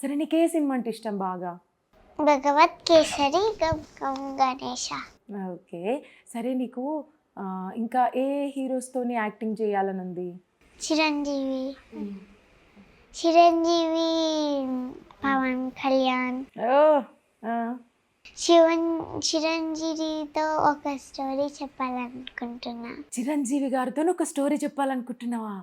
సరే నీకు ఏ సినిమా అంటే ఇష్టం బాగా? భగవత్ కేసరి గణేష ఓకే. సరే నీకు ఇంకా ఏ హీరోస్తోని యాక్టింగ్ చేయాలని ఉంది చిరంజీవి. చిరంజీవి పవన్ కళ్యాణ్. శివన్ చిరంజీవితో ఒక స్టోరీ చెప్పాలనుకుంటున్నా. చిరంజీవి గారితో ఒక స్టోరీ చెప్పాలనుకుంటున్నావా?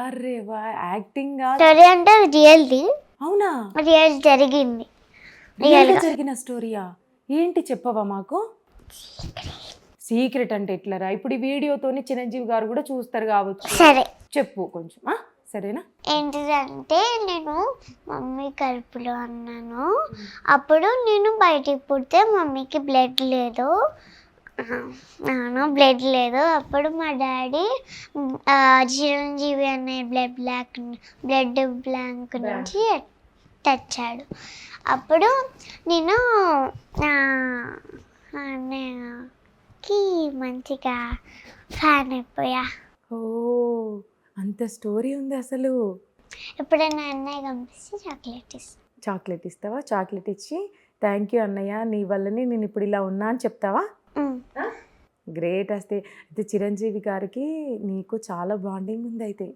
అరే వా యాక్టింగ్ స్టోరీ అంటే రియల్ది. అవునా? రియల్ జరిగింది. రియల్గా జరిగిన స్టోరీయా? ఏంటి చెప్పవా మాకు? సీక్రెట్. అంటే ఎట్లరా? ఇప్పుడు ఈ వీడియోతోని చిరంజీవి గారు కూడా చూస్తారు కావచ్చు. సరే. చెప్పు కొంచెం? సరేనా? ఏంటిదంటే నేను మమ్మీ కడుపులో అన్నాను. అప్పుడు నేను బయటికి పుడితే మమ్మీకి బ్లడ్ లేదు. అవును బ్లడ్ లేదు. అప్పుడు మా డాడీ చిరంజీవి అనే బ్లడ్ బ్లాక్ బ్లడ్ బ్లాంక్ నుంచి తెచ్చాడు. అప్పుడు నేను అన్నయ్యకి మంచిగా ఫ్యాన్ అయిపోయా. ఓ అంత స్టోరీ ఉంది అసలు. ఎప్పుడైనా అన్నయ్య కనిపిస్తే చాక్లెట్ ఇస్తాను చాక్లెట్ ఇస్తావా? చాక్లెట్ ఇచ్చి థ్యాంక్ యూ అన్నయ్య నీ వల్లనే నేను ఇప్పుడు ఇలా ఉన్నా అని చెప్తావా? గ్రేట్ వస్తే అయితే చిరంజీవి గారికి నీకు చాలా బాండింగ్ ఉంది అయితే.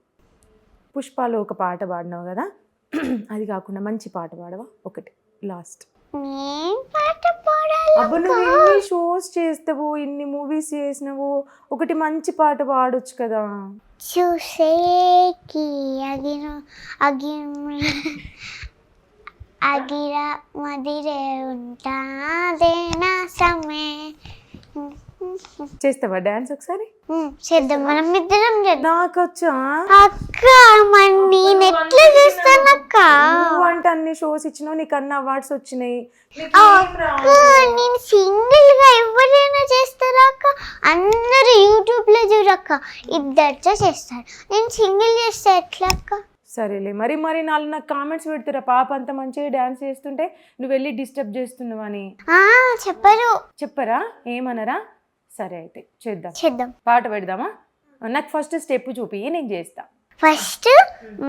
పుష్పాలో ఒక పాట పాడినావు కదా? అది కాకుండా మంచి పాట పాడవా? ఒకటి. లాస్ట్ అబ్బా నువ్వు ఎన్ని షోస్ చేస్తావు ఇన్ని మూవీస్ చేసినావు ఒకటి మంచి పాట పాడొచ్చు కదా. చూసేకి అగిన అగి అగిర మదిరే ఉంటాదే నా సమే. చేస్తావా డాన్స్ ఒకసారి? చేద్దాం. మనం ఇద్దరం చేద్దాం. నాకు వచ్చా అక్క మరి నేను ఎట్లా చేస్తాను అక్క. అంటే అన్ని షోస్ ఇచ్చినావు నీకు అన్ని అవార్డ్స్ వచ్చినాయి. నేను సింగిల్గా ఎవరైనా చేస్తారా అక్క? అందరూ యూట్యూబ్లో చూడక్క ఇద్దరితో చేస్తారు. నేను సింగిల్ చేస్తే ఎట్లా అక్క? సరేలే మరి మరి నాలుగు నాకు కామెంట్స్ పెడుతురా? పాప అంత మంచిగా డాన్స్ చేస్తుంటే నువ్వు వెళ్ళి డిస్టర్బ్ చేస్తున్నావు అని ఆ చెప్పరు. చెప్పరా? ఏమనరా? సరే అయితే చేద్దాం. చేద్దాం. పాట పెడదామా? నాకు ఫస్ట్ స్టెప్ చూపి నేను చేస్తా. ఫస్ట్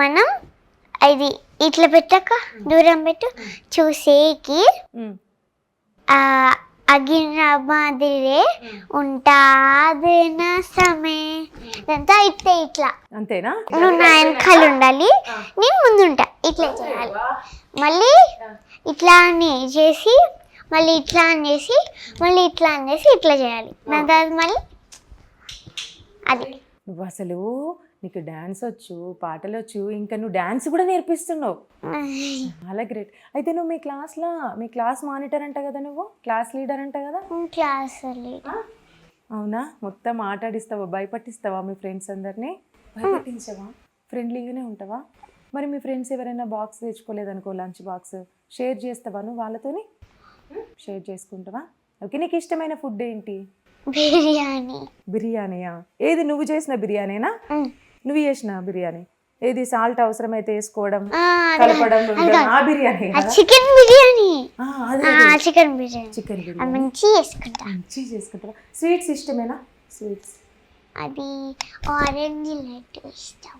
మనం ఇది ఇట్లా పెట్టక దూరం పెట్టు చూసేకి అగిన మాదిరే ఉంటాది నా సమే. ఇదంతా ఇట్లా ఇట్లా. అంతేనా? నువ్వు నా వెనకాల ఉండాలి. నేను ముందు ఉంటా ఇట్లా చేయాలి. మళ్ళీ ఇట్లా అని చేసి మళ్ళీ ఇట్లా అని చేసి మళ్ళీ ఇట్లా అని చేసి ఇట్లా చేయాలి. దాని తర్వాత మళ్ళీ అది. నువ్వు అసలు నీకు డాన్స్ వచ్చు పాటలు వచ్చు ఇంకా నువ్వు డాన్స్ కూడా నేర్పిస్తున్నావు. చాలా గ్రేట్. అయితే నువ్వు మీ క్లాస్లో మీ క్లాస్ మానిటర్ అంట కదా నువ్వు? క్లాస్ లీడర్ అంట కదా? క్లాస్ అవునా? మొత్తం ఆటాడిస్తావా భయపట్టిస్తావా మీ ఫ్రెండ్స్ అందరినీ? భయపట్టించవా? ఫ్రెండ్లీగానే ఉంటావా? మరి మీ ఫ్రెండ్స్ ఎవరైనా బాక్స్ తెచ్చుకోలేదనుకో లంచ్ బాక్స్ షేర్ చేస్తావా నువ్వు వాళ్ళతోని? షేర్ చేసుకుంటావా? ఓకే నీకు ఇష్టమైన ఫుడ్ ఏంటి? బిర్యానీ. బిర్యానీయా? ఏది నువ్వు చేసిన బిర్యానీనా. నువ్వు చేసిన బిర్యానీ? ఏది సాల్ట్ అవసరమైతే వేసుకోవడం. కలపడం ఆ biryani chicken biryani. Chicken biryani. Chicken biryani. మంచి చేసుకుంటా. మంచి చేసుకుంటావా? స్వీట్స్ ఇష్టమేనా? స్వీట్స్. అది ఆరెంజ్ లడ్డు ఇష్టం.